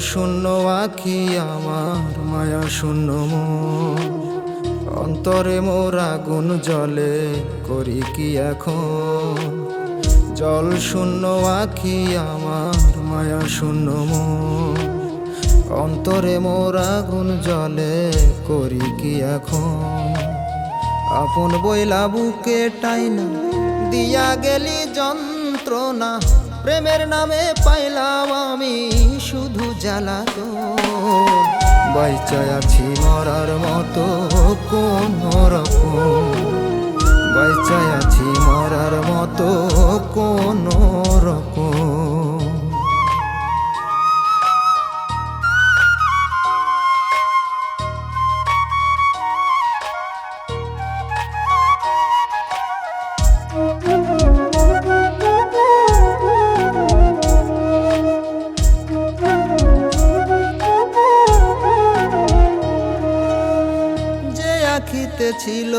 শূন্য আখি আমার মায়া শূন্য অন্তরে মোর আগুন জলে করি কি এখন? জল শূন্য আখি আমার মায়া শূন্য অন্তরে মোর আগুন জলে করি কি এখন? আপন বইলা বুকে টাইনা, দিয়া গেলি যন্ত্রণা। প্রেমের নামে পাইলাম আমি শুধু জ্বালা তো বাইচায় আছি মরার মতো কোন রকম। বাইচায় আছি ছিল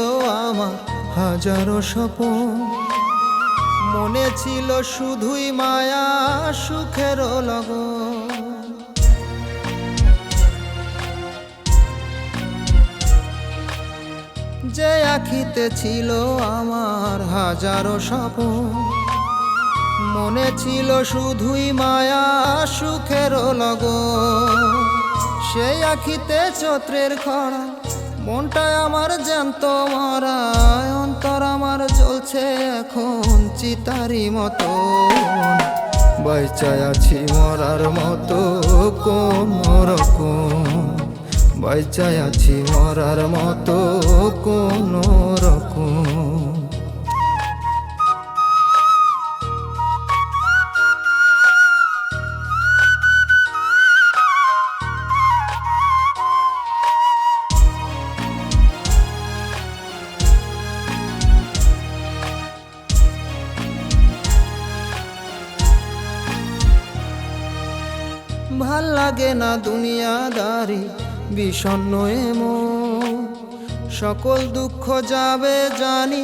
আমার হাজারো স্বপন। মনে ছিল শুধুই মায়া সুখের লগন। যে আখিতে ছিল আমার হাজারো স্বপন। মনে ছিল শুধুই মায়া সুখের লগন। সেই আখিতে চত্রের খরা মনটা আমার জ্যান্ত মারা অন্তর আমার চলছে এখন চিতারি মতো বাইচায় আছি মরার মতো কোন রকম। বাইচায় আছি মরার মতো কোন রকম। ভালো লাগে না দুনিয়াদারি, বিষণ্ণ এমন। সকল দুঃখ যাবে জানি,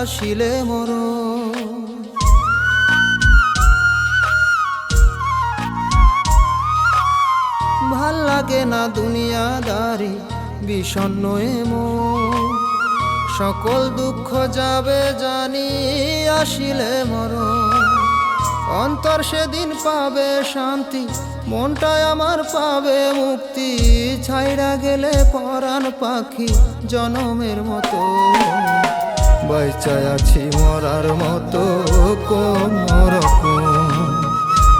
আসিলে মর ভালো লাগে না দুনিয়াদারি, বিষণ্ণ এমন। সকল দুঃখ যাবে জানি, আসিলে মরণ। অন্তর সেদিন পাবে শান্তি মনটায় আমার পাবে মুক্তি। ছাইরা গেলে পরাণ পাখি জনমের মতো। বাইচায় আছি মরার মতো কোন রকম।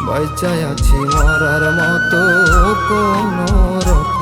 বাইচায় আছি মরার মতো কোন রকম।